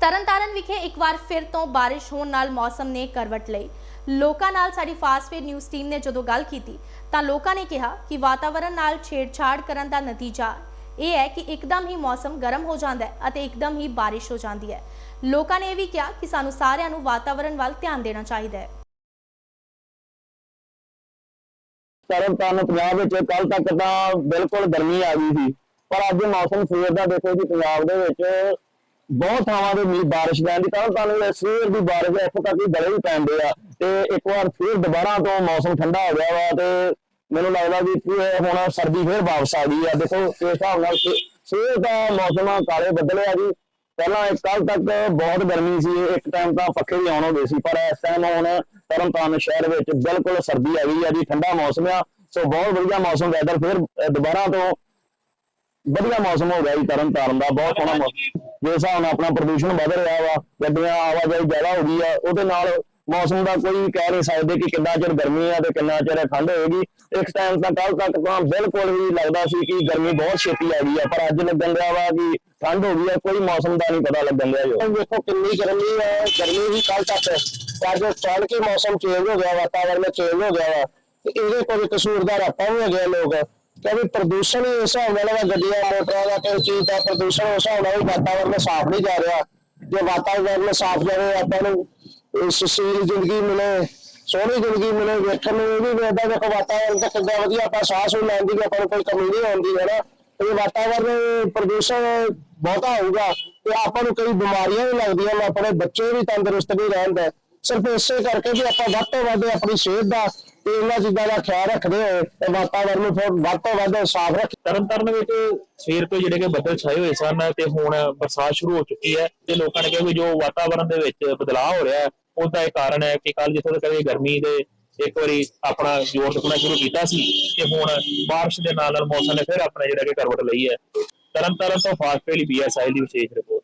ਤਰਨਤਾਰਨ ਵਿਖੇ ਇੱਕ ਵਾਰ ਫਿਰ ਤੋਂ ਬਾਰਿਸ਼ ਹੋਣ ਨਾਲ ਮੌਸਮ ਨੇ ਕਰਵਟ ਲਈ। ਲੋਕਾਂ ਨਾਲ ਸਾਡੀ ਫਾਸਟਵੇ ਨਿਊਜ਼ ਟੀਮ ਨੇ ਜਦੋਂ ਗੱਲ ਕੀਤੀ, ਤਾਂ ਲੋਕਾਂ ਨੇ ਕਿਹਾ ਕਿ ਵਾਤਾਵਰਣ ਨਾਲ ਛੇੜਛਾੜ ਕਰਨ ਦਾ ਨਤੀਜਾ ਇਹ ਹੈ ਕਿ ਇੱਕਦਮ ਹੀ ਮੌਸਮ ਗਰਮ ਹੋ ਜਾਂਦਾ ਹੈ ਅਤੇ ਇੱਕਦਮ ਹੀ ਬਾਰਿਸ਼ ਹੋ ਜਾਂਦੀ ਹੈ। ਲੋਕਾਂ ਨੇ ਇਹ ਵੀ ਕਿਹਾ ਕਿ ਸਾਨੂੰ ਸਾਰਿਆਂ ਨੂੰ ਵਾਤਾਵਰਣ ਵੱਲ ਧਿਆਨ ਦੇਣਾ ਚਾਹੀਦਾ ਹੈ। ਤਰਨਤਾਰਨ ਪੰਜਾਬ ਵਿੱਚ ਕੱਲ ਤੱਕ ਤਾਂ ਬਿਲਕੁਲ ਗਰਮੀ ਆ ਗਈ ਸੀ, ਪਰ ਅੱਜ ਮੌਸਮ ਸਵੇਰ ਦਾ ਦੇਖੋ ਜੀ ਪੰਜਾਬ ਦੇ ਵਿੱਚ ਬਹੁਤ ਥਾਵਾਂ ਦੇ ਮੀਂਹ ਬਾਰਿਸ਼ ਪੈਂਦੀ ਤਰਨਤਾਰਨ ਸਵੇਰ ਦੀ ਬਾਰਿਸ਼ ਇੱਥੋਂ ਤੱਕ ਹੀ ਵੀ ਪੈਂਦੇ ਆ ਤੇ ਇੱਕ ਵਾਰ ਫਿਰ ਦੁਬਾਰਾ ਤੋਂ ਮੌਸਮ ਠੰਡਾ ਹੋ ਗਿਆ ਵਾ ਤੇ ਮੈਨੂੰ ਲੱਗਦਾ ਵੀ ਹੁਣ ਸਰਦੀ ਫਿਰ ਵਾਪਸ ਆ ਗਈ ਆ। ਦੇਖੋ, ਇਸ ਹਿਸਾਬ ਨਾਲ ਸਵੇਰ ਦਾ ਮੌਸਮ ਕਾਲੇ ਬੱਦਲ ਆ ਜੀ। ਪਹਿਲਾਂ ਕੱਲ ਤੱਕ ਬਹੁਤ ਗਰਮੀ ਸੀ, ਇੱਕ ਟਾਈਮ ਤਾਂ ਪੱਖੇ ਵੀ ਆਉਣ ਹੋ ਗਏ ਸੀ, ਪਰ ਇਸ ਟਾਈਮ ਹੁਣ ਤਰਨਤਾਰਨ ਸ਼ਹਿਰ ਵਿੱਚ ਬਿਲਕੁਲ ਸਰਦੀ ਆ ਗਈ ਆ ਜੀ, ਠੰਡਾ ਮੌਸਮ ਆ। ਸੋ ਬਹੁਤ ਵਧੀਆ ਮੌਸਮ ਵੈਦਰ ਫਿਰ ਦੁਬਾਰਾ ਤੋਂ ਵਧੀਆ ਮੌਸਮ ਹੋ ਗਿਆ ਜੀ ਤਰਨ ਤਾਰਨ ਦਾ, ਬਹੁਤ ਸੋਹਣਾ ਮੌਸਮ। ਜਿਸ ਹਿਸਾਬ ਨਾਲ ਆਪਣਾ ਪ੍ਰਦੂਸ਼ਣ ਵਧ ਰਿਹਾ ਵਾ ਗੱਡੀਆਂ ਆਵਾਜਾਈ ਜ਼ਿਆਦਾ ਹੋ ਗਈ ਆ, ਉਹਦੇ ਨਾਲ ਮੌਸਮ ਦਾ ਕੋਈ ਕਹਿ ਨਹੀਂ ਸਕਦੇ ਕਿ ਕਿੰਨਾ ਚਿਰ ਗਰਮੀ ਆ ਤੇ ਕਿੰਨਾ ਚਿਰ ਠੰਡ ਹੋਏਗੀ। ਇੱਕ ਟਾਈਮ ਤਾਂ ਕੱਲ ਤੱਕ ਤਾਂ ਬਿਲਕੁਲ ਹੀ ਲੱਗਦਾ ਸੀ ਕਿ ਗਰਮੀ ਬਹੁਤ ਛੇਤੀ ਆ ਗਈ ਆ, ਪਰ ਅੱਜ ਲੱਗਣ ਰਿਹਾ ਵਾ ਕਿ ਠੰਡ ਹੋ ਗਈ ਆ, ਕੋਈ ਮੌਸਮ ਦਾ ਨਹੀਂ ਪਤਾ ਲੱਗਣ ਰਿਹਾ ਜੋ। ਦੇਖੋ ਕਿੰਨੀ ਗਰਮੀ ਹੈ ਗਰਮੀ ਵੀ ਕੱਲ ਤੱਕ। ਅੱਜ ਅਚਾਨਕ ਹੀ ਮੌਸਮ ਚੇਂਜ ਹੋ ਗਿਆ, ਵਾਤਾਵਰਨ ਚੇਂਜ ਹੋ ਗਿਆ ਵਾ, ਤੇ ਇਹਦੇ ਕੋਈ ਕਸੂਰਦਾਰ ਆਪਾਂ ਵੀ ਹੋ ਆ ਲੋਕ। ਕਿਉਂਕਿ ਪ੍ਰਦੂਸ਼ਣ ਹੀ ਇਸ ਹਿਸਾਬ ਨਾਲ ਵਾ, ਗੱਡੀਆਂ, ਮੋਟਰਾਂ ਦਾ ਤੇ ਚੀਜ਼ ਦਾ ਪ੍ਰਦੂਸ਼ਣ ਉਸ ਹਿਸਾਬ ਨਾਲ ਵਾਤਾਵਰਨ ਸਾਫ਼ ਨਹੀਂ ਜਾ ਰਿਹਾ। ਜੇ ਵਾਤਾਵਰਨ ਸਾਫ਼ ਜਾਵੇ, ਆਪਾਂ ਨੂੰ ਸੁਸ਼ੀਲ ਜ਼ਿੰਦਗੀ ਮਿਲੇ, ਸੋਹਣੀ ਜ਼ਿੰਦਗੀ ਮਿਲੇ, ਵੇਖਣ ਨੂੰ ਇਹ ਵੀ ਵੇਖਦਾ ਦੇਖੋ ਵਾਤਾਵਰਨ ਤਾਂ ਕਿੰਨਾ ਵਧੀਆ ਆਪਾਂ ਸਾਹ ਸੂ ਲੈਣ ਦੀ ਆਪਾਂ ਨੂੰ ਕੋਈ ਕਮੀ ਨਹੀਂ ਆਉਂਦੀ, ਹੈ ਨਾ? ਇਹ ਵਾਤਾਵਰਨ ਪ੍ਰਦੂਸ਼ਣ ਬਹੁਤਾ ਹੋਊਗਾ ਤੇ ਆਪਾਂ ਨੂੰ ਕਈ ਬਿਮਾਰੀਆਂ ਵੀ ਲੱਗਦੀਆਂ ਨੇ, ਆਪਣੇ ਬੱਚੇ ਵੀ ਤੰਦਰੁਸਤ ਨਹੀਂ ਰਹਿੰਦੇ। ਸਿਰਫ ਇਸੇ ਕਰਕੇ ਵੀ ਆਪਾਂ ਵੱਧ ਤੋਂ ਵੱਧ ਆਪਣੀ ਸਿਹਤ ਦਾ ਤੇ ਇਹਨਾਂ ਚੀਜ਼ਾਂ ਦਾ ਖਿਆਲ ਰੱਖਦੇ ਹੋਏ ਤੇ ਵਾਤਾਵਰਨ ਨੂੰ ਫਿਰ ਵੱਧ ਤੋਂ ਵੱਧ ਸਾਫ਼ ਰੱਖ ਤਰਨਤਾਰਨ ਵਿੱਚ ਸਵੇਰ ਤੋਂ ਜਿਹੜੇ ਕਿ ਬੱਦਲ ਛਾਏ ਹੋਏ ਸਨ ਤੇ ਹੁਣ ਬਰਸਾਤ ਸ਼ੁਰੂ ਹੋ ਚੁੱਕੀ ਹੈ ਤੇ ਲੋਕਾਂ ਨੇ ਕਿਹਾ ਵੀ ਜੋ ਵਾਤਾਵਰਨ ਦੇ ਵਿੱਚ ਬਦਲਾਅ ਹੋ ਰਿਹਾ ਹੈ, ਉਹਦਾ ਇਹ ਕਾਰਨ ਹੈ ਕਿ ਕੱਲ ਜਿੱਥੇ ਤੱਕ ਇਹ ਗਰਮੀ ਦੇ ਇੱਕ ਵਾਰੀ ਆਪਣਾ ਜ਼ੋਰ ਚੁੱਕਣਾ ਸ਼ੁਰੂ ਕੀਤਾ ਸੀ ਤੇ ਹੁਣ ਬਾਰਿਸ਼ ਦੇ ਨਾਲ ਨਾਲ ਮੌਸਮ ਨੇ ਫਿਰ ਆਪਣਾ ਜਿਹੜਾ ਕਿ ਕਰਵਟ ਲਈ ਹੈ। ਤਰਨਤਾਰਨ ਤੋਂ ਫਾਸਟ ਪੇਲੀ ਬੀਐਸਆਈ ਦੀ ਵਿਸ਼ੇਸ਼ ਰਿਪੋਰਟ